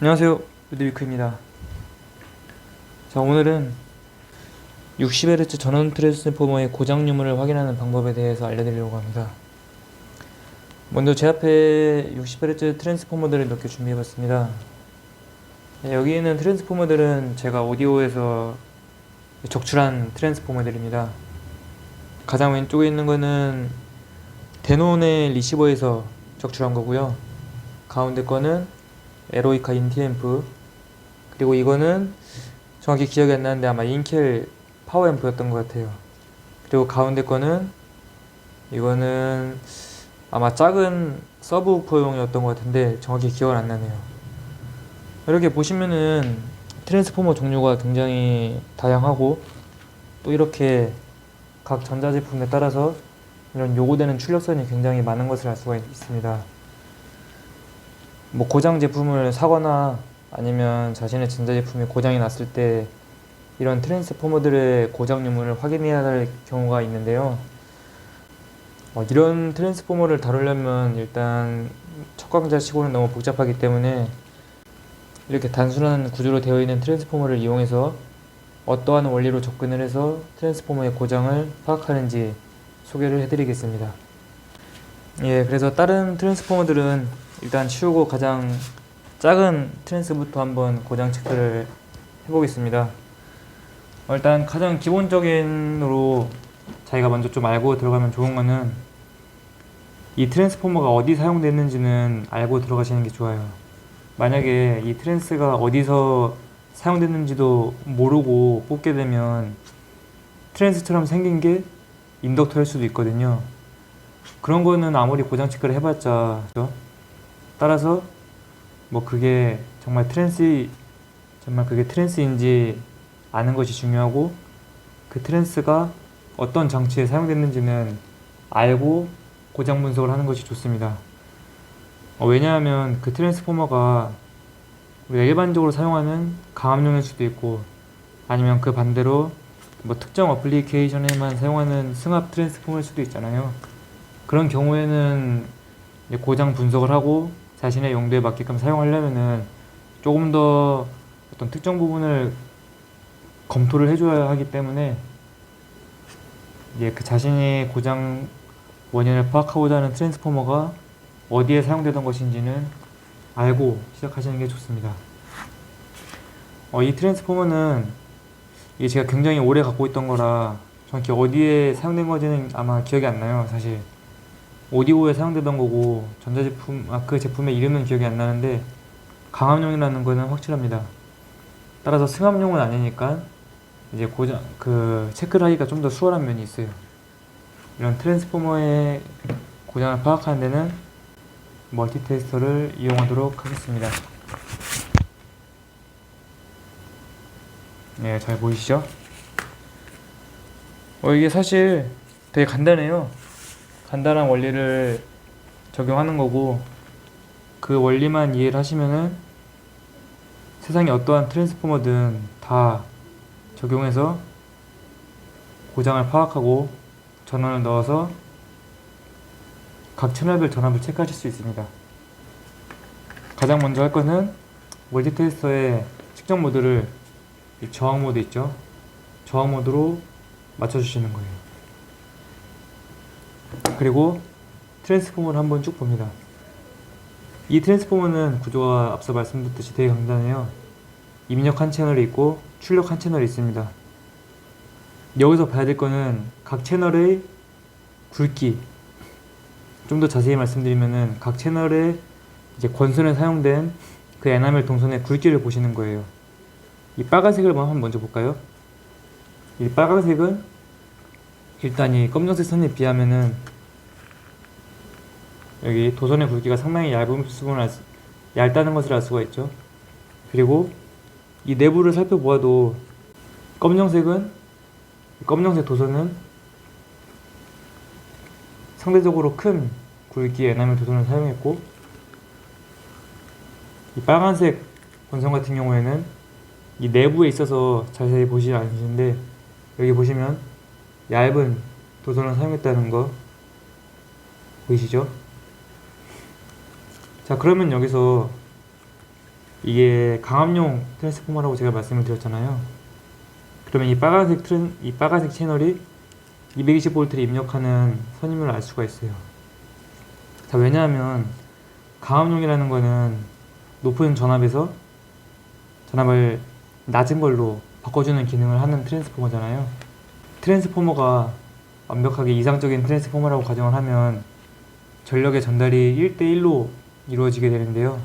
안녕하세요. 루드위크입니다. 자 오늘은 60Hz 전원 트랜스포머의 고장 유무를 확인하는 방법에 대해서 알려드리려고 합니다. 먼저 제 앞에 60Hz 트랜스포머들을 몇 개 준비해봤습니다. 네, 여기 있는 트랜스포머들은 제가 오디오에서 적출한 트랜스포머들입니다. 가장 왼쪽에 있는 거는 데논의 리시버에서 적출한 거고요. 가운데 거는 에로이카 인티앰프. 그리고 이거는 정확히 기억이 안 나는데 아마 인켈 파워앰프였던 것 같아요. 그리고 가운데 거는 이거는 아마 작은 서브우퍼용이었던 것 같은데 정확히 기억은 안 나네요. 이렇게 보시면은 트랜스포머 종류가 굉장히 다양하고 또 이렇게 각 전자제품에 따라서 이런 요구되는 출력선이 굉장히 많은 것을 알 수가 있습니다 뭐 고장 제품을 사거나 아니면 자신의 전자제품이 고장이 났을 때 이런 트랜스포머들의 고장 유무를 확인해야 할 경우가 있는데요. 어, 이런 트랜스포머를 다루려면 일단 척광자 치고는 너무 복잡하기 때문에 이렇게 단순한 구조로 되어 있는 트랜스포머를 이용해서 어떠한 원리로 접근을 해서 트랜스포머의 고장을 파악하는지 소개를 해드리겠습니다. 예, 그래서 다른 트랜스포머들은 일단 치우고 가장 작은 트랜스부터 한번 고장 체크를 해보겠습니다. 어, 일단 가장 기본적인으로 자기가 먼저 좀 알고 들어가면 좋은 거는 이 트랜스포머가 어디 사용됐는지는 알고 들어가시는 게 좋아요. 만약에 이 트랜스가 어디서 사용됐는지도 모르고 뽑게 되면 트랜스처럼 생긴 게 인덕터일 수도 있거든요. 그런 거는 아무리 고장 체크를 해봤자 그죠? 따라서 뭐 그게 정말 트랜스 정말 그게 트랜스인지 아는 것이 중요하고 그 트랜스가 어떤 장치에 사용됐는지는 알고 고장 분석을 하는 것이 좋습니다. 어, 왜냐하면 그 트랜스포머가 우리가 일반적으로 사용하는 강압용일 수도 있고 아니면 그 반대로 뭐 특정 어플리케이션에만 사용하는 승합 트랜스포머일 수도 있잖아요. 그런 경우에는 고장 분석을 하고 자신의 용도에 맞게끔 사용하려면은 조금 더 어떤 특정 부분을 검토를 해줘야 하기 때문에 이제 그 자신이 고장 원인을 파악하고자 하는 트랜스포머가 어디에 사용되던 것인지는 알고 시작하시는 게 좋습니다. 어, 이 트랜스포머는 이게 제가 굉장히 오래 갖고 있던 거라 정확히 어디에 사용된 건지는 아마 기억이 안 나요, 사실. 오디오에 사용되던 거고 전자제품 아 그 제품의 이름은 기억이 안 나는데 강압용이라는 거는 확실합니다. 따라서 승합용은 아니니까 이제 고장 그 체크를 하기가 좀 더 수월한 면이 있어요. 이런 트랜스포머의 고장을 파악하는 데는 멀티 테스터를 이용하도록 하겠습니다. 네, 잘 보이시죠? 어, 이게 사실 되게 간단해요. 간단한 원리를 적용하는 거고 그 원리만 이해를 하시면은 세상에 어떠한 트랜스포머든 다 적용해서 고장을 파악하고 전원을 넣어서 각 채널별 전압을 체크하실 수 있습니다. 가장 먼저 할 거는 멀티 테스터의 측정 모드를 이 저항 모드 있죠? 저항 모드로 맞춰주시는 거예요. 그리고 트랜스포머를 한번 쭉 봅니다. 이 트랜스포머는 구조가 앞서 말씀드렸듯이 되게 간단해요. 입력 한 채널이 있고 출력 한 채널이 있습니다. 여기서 봐야 될 거는 각 채널의 굵기. 좀 더 자세히 말씀드리면은 각 채널의 이제 권선에 사용된 그 에나멜 동선의 굵기를 보시는 거예요. 이 빨간색을 한번 먼저 볼까요? 이 빨간색은 일단 이 검정색 선에 비하면은 여기 도선의 굵기가 상당히 얇은 수분을 알 수, 얇다는 것을 알 수가 있죠. 그리고 이 내부를 살펴보아도 검정색은 검정색 도선은 상대적으로 큰 굵기의 에나멜 도선을 사용했고 이 빨간색 본선 같은 경우에는 이 내부에 있어서 자세히 보시지 않으시는데 여기 보시면 얇은 도선을 사용했다는 거 보이시죠? 자 그러면 여기서 이게 강압용 트랜스포머라고 제가 말씀을 드렸잖아요. 그러면 이 빨간색 트랜, 이 빨간색 채널이 220V를 입력하는 선임을 알 수가 있어요. 자, 왜냐하면 강압용이라는 거는 높은 전압에서 전압을 낮은 걸로 바꿔주는 기능을 하는 트랜스포머잖아요. 트랜스포머가 완벽하게 이상적인 트랜스포머라고 가정을 하면 전력의 전달이 1대1로 이루어지게 되는데요.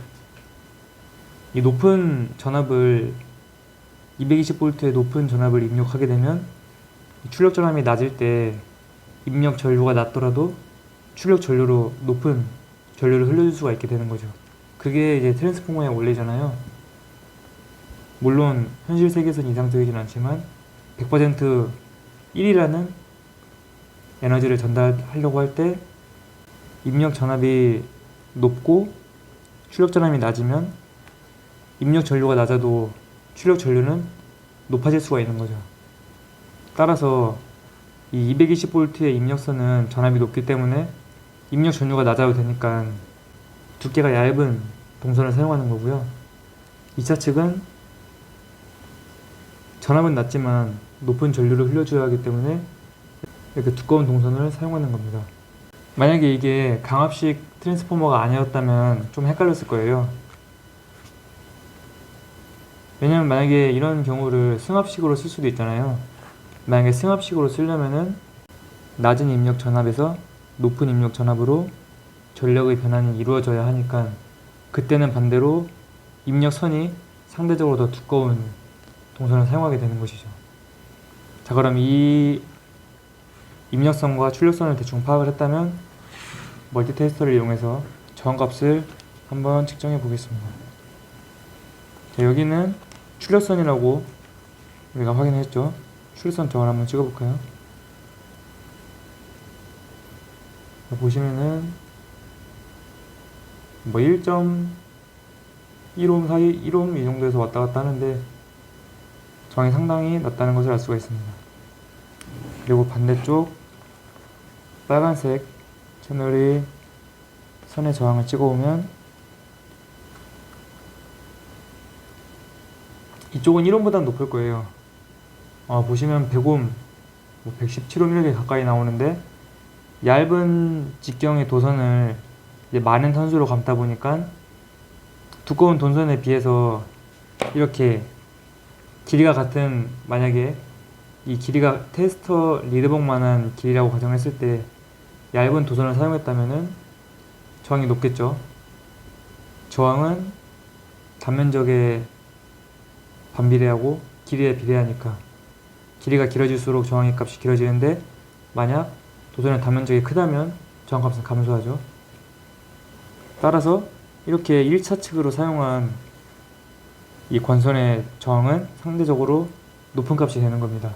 이 높은 전압을 220V의 높은 전압을 입력하게 되면 출력 전압이 낮을 때 입력 전류가 낮더라도 출력 전류로 높은 전류를 흘려줄 수가 있게 되는 거죠. 그게 이제 트랜스포머의 원리잖아요. 물론 현실 세계에서는 이상적이진 않지만 100% 1이라는 에너지를 전달하려고 할 때 입력 전압이 높고 출력 전압이 낮으면 입력 전류가 낮아도 출력 전류는 높아질 수가 있는 거죠. 따라서 이 220V의 입력선은 전압이 높기 때문에 입력 전류가 낮아도 되니까 두께가 얇은 동선을 사용하는 거고요. 2차 측은 전압은 낮지만 높은 전류를 흘려줘야 하기 때문에 이렇게 두꺼운 동선을 사용하는 겁니다. 만약에 이게 강압식 트랜스포머가 아니었다면 좀 헷갈렸을 거예요. 왜냐면 만약에 이런 경우를 승합식으로 쓸 수도 있잖아요. 만약에 승합식으로 쓰려면은 낮은 입력 전압에서 높은 입력 전압으로 전력의 변환이 이루어져야 하니까 그때는 반대로 입력선이 상대적으로 더 두꺼운 동선을 사용하게 되는 것이죠. 자, 그럼 이 입력선과 출력선을 대충 파악을 했다면 멀티 테스터를 이용해서 저항값을 한번 측정해 보겠습니다. 자, 여기는 출력선이라고 우리가 확인했죠. 출력선 저항을 한번 찍어볼까요? 자, 보시면은 뭐 1.1옴 사이 1옴 이 정도에서 왔다 갔다 하는데 저항이 상당히 낮다는 것을 알 수가 있습니다. 그리고 반대쪽 빨간색 채널이 선의 저항을 찍어오면 이쪽은 1옴보다 높을 거예요. 아, 보시면 100옴, 뭐 117옴 이렇게 가까이 나오는데 얇은 직경의 도선을 많은 선수로 감다 보니까 두꺼운 동선에 비해서 이렇게 길이가 같은 만약에 이 길이가 테스터 리드봉만한 길이라고 가정했을 때 얇은 도선을 사용했다면은 저항이 높겠죠. 저항은 단면적에 반비례하고 길이에 비례하니까 길이가 길어질수록 저항의 값이 길어지는데 만약 도선의 단면적이 크다면 저항값은 감소하죠. 따라서 이렇게 1차 측으로 사용한 이 관선의 저항은 상대적으로 높은 값이 되는 겁니다.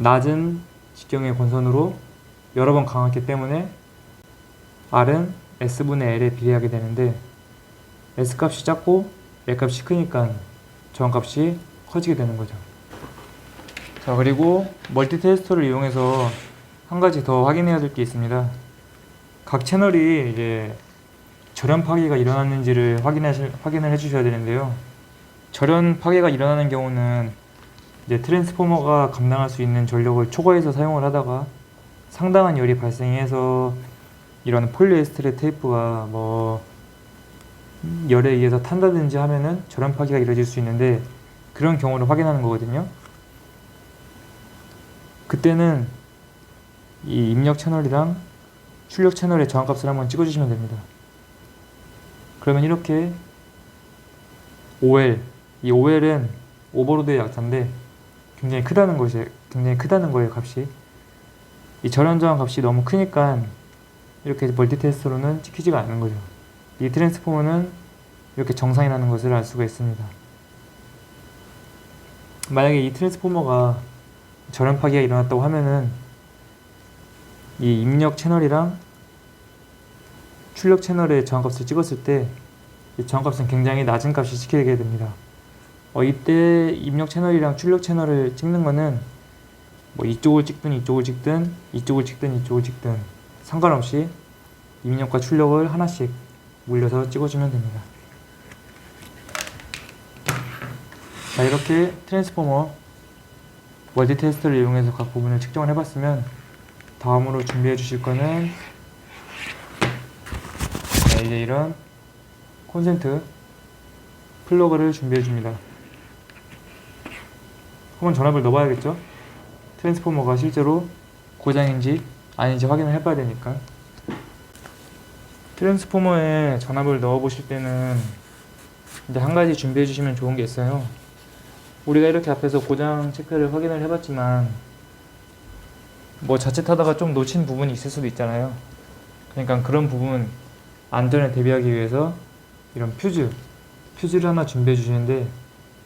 낮은 직경의 권선으로 여러 번 강했기 때문에 R은 S분의 L에 비례하게 되는데 S값이 작고 L값이 크니까 저항값이 커지게 되는 거죠. 자 그리고 멀티 테스터를 이용해서 한 가지 더 확인해야 될 게 있습니다. 각 채널이 이제 절연 파괴가 일어났는지를 확인하실, 확인을 해주셔야 되는데요. 절연 파괴가 일어나는 경우는 이제 트랜스포머가 감당할 수 있는 전력을 초과해서 사용을 하다가 상당한 열이 발생해서 이런 폴리에스테르 테이프가 뭐 열에 의해서 탄다든지 하면은 절연 파괴가 이루어질 수 있는데 그런 경우를 확인하는 거거든요. 그때는 이 입력 채널이랑 출력 채널의 저항값을 한번 찍어주시면 됩니다. 그러면 이렇게 OL, 이 OL은 오버로드의 약자인데 굉장히 크다는 것이 굉장히 크다는 거예요 값이. 이 절연 저항 값이 너무 크니까 이렇게 멀티 테스트로는 찍히지가 않는 거죠. 이 트랜스포머는 이렇게 정상이라는 것을 알 수가 있습니다. 만약에 이 트랜스포머가 절연 파기가 일어났다고 하면은 이 입력 채널이랑 출력 채널의 저항값을 찍었을 때 이 저항값은 굉장히 낮은 값이 찍히게 됩니다. 어, 이때 입력 채널이랑 출력 채널을 찍는 거는 뭐 이쪽을 찍든 이쪽을 찍든 이쪽을 찍든 이쪽을 찍든 상관없이 입력과 출력을 하나씩 물려서 찍어주면 됩니다. 자 이렇게 트랜스포머 멀티 테스트를 이용해서 각 부분을 측정을 해봤으면 다음으로 준비해 주실 거는 네, 이제 이런 콘센트 플러그를 준비해 줍니다. 한번 전압을 넣어봐야겠죠? 트랜스포머가 실제로 고장인지 아닌지 확인을 해봐야 되니까. 트랜스포머에 전압을 넣어 보실 때는 이제 한 가지 준비해 주시면 좋은 게 있어요. 우리가 이렇게 앞에서 고장 체크를 확인을 해봤지만 뭐 자칫하다가 좀 놓친 부분이 있을 수도 있잖아요. 그러니까 그런 부분 안전에 대비하기 위해서 이런 퓨즈, 퓨즈를 하나 준비해 주시는데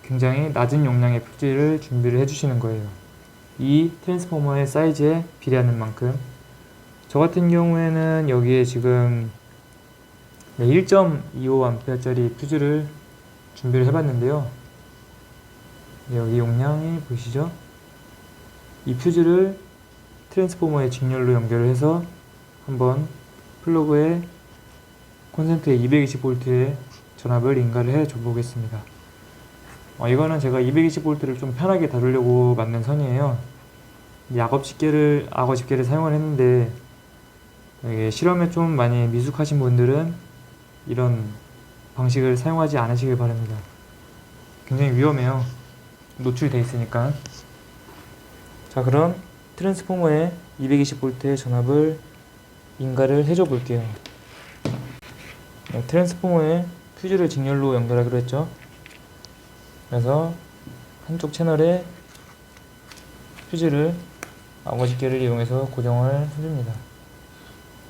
굉장히 낮은 용량의 퓨즈를 준비를 해 주시는 거예요. 이 트랜스포머의 사이즈에 비례하는 만큼 저 같은 경우에는 여기에 지금 1.25A짜리 퓨즈를 준비를 해봤는데요. 네, 여기 용량이 보이시죠? 이 퓨즈를 트랜스포머의 직렬로 연결을 해서 한번 플러그에 콘센트에 220V의 전압을 인가를 해 줘 보겠습니다. 어, 이거는 제가 220V를 좀 편하게 다루려고 만든 선이에요. 이 악업 집게를 악어 집게를 사용을 했는데 실험에 좀 많이 미숙하신 분들은 이런 방식을 사용하지 않으시길 바랍니다. 굉장히 위험해요. 노출돼 있으니까. 자, 그럼 트랜스포머에 220V의 전압을 인가를 해줘 볼게요. 네, 트랜스포머에 퓨즈를 직렬로 연결하기로 했죠. 그래서 한쪽 채널에 퓨즈를 아버지께를 이용해서 고정을 해줍니다.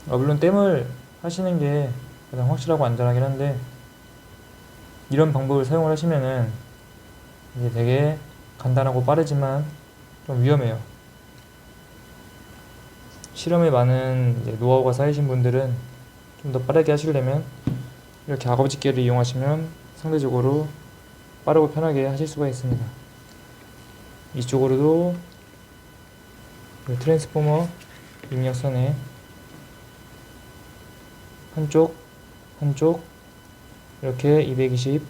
어, 물론 땜을 하시는 게 가장 확실하고 안전하긴 한데 이런 방법을 사용을 하시면은 이게 되게 간단하고 빠르지만 좀 위험해요. 실험에 많은 노하우가 쌓이신 분들은 좀 더 빠르게 하시려면 이렇게 악어집게를 이용하시면 상대적으로 빠르고 편하게 하실 수가 있습니다. 이쪽으로도 이 트랜스포머 입력선에 한쪽 한쪽 이렇게 220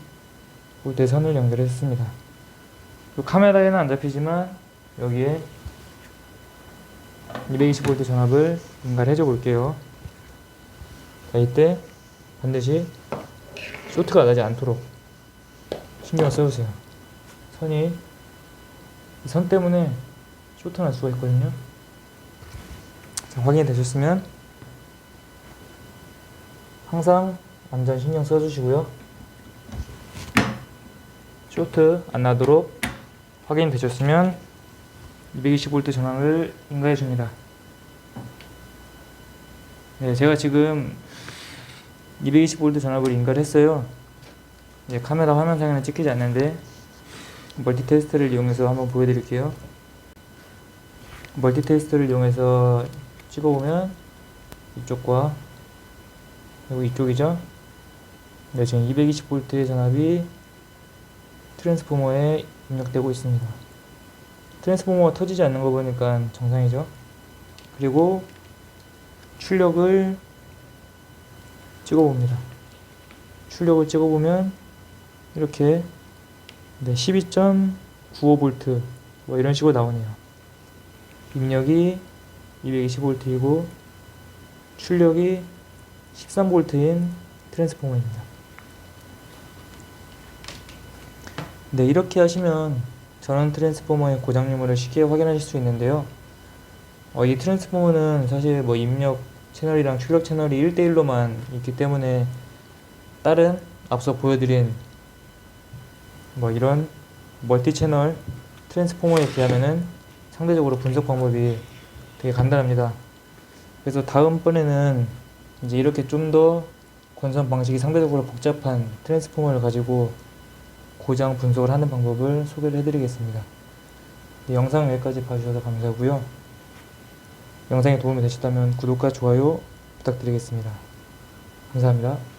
볼트 선을 연결했습니다. 그 카메라에는 안 잡히지만 여기에 220V 전압을 인가를 해줘 볼게요. 자, 이때 반드시 쇼트가 나지 않도록 신경을 써주세요. 선이 이 선 때문에 쇼트 날 수가 있거든요. 자, 확인이 되셨으면 항상 안전 신경 써주시고요. 쇼트 안 나도록 확인 되셨으면 220V 전압을 인가해 줍니다. 네, 제가 지금 220V 전압을 인가를 했어요. 이제 카메라 화면상에는 찍히지 않는데 멀티 테스트를 이용해서 한번 보여드릴게요. 멀티 테스트를 이용해서 찍어보면 이쪽과 그리고 이쪽이죠. 네, 지금 220V의 전압이 트랜스포머에 입력되고 있습니다. 트랜스포머가 터지지 않는 거 보니까 정상이죠. 그리고 출력을 찍어봅니다. 출력을 찍어보면 이렇게 네, 12.95V 뭐 이런 식으로 나오네요. 입력이 220V이고 출력이 13V인 트랜스포머입니다. 네, 이렇게 하시면 전원 트랜스포머의 고장 유무를 쉽게 확인하실 수 있는데요. 어, 이 트랜스포머는 사실 뭐 입력 채널이랑 출력 채널이 1대1로만 있기 때문에 다른 앞서 보여드린 뭐 이런 멀티 채널 트랜스포머에 비하면은 상대적으로 분석 방법이 되게 간단합니다. 그래서 다음번에는 이제 이렇게 좀더 건선 방식이 상대적으로 복잡한 트랜스포머를 가지고 고장 분석을 하는 방법을 소개를 해드리겠습니다. 네, 영상 여기까지 봐주셔서 감사하고요. 영상이 도움이 되셨다면 구독과 좋아요 부탁드리겠습니다. 감사합니다.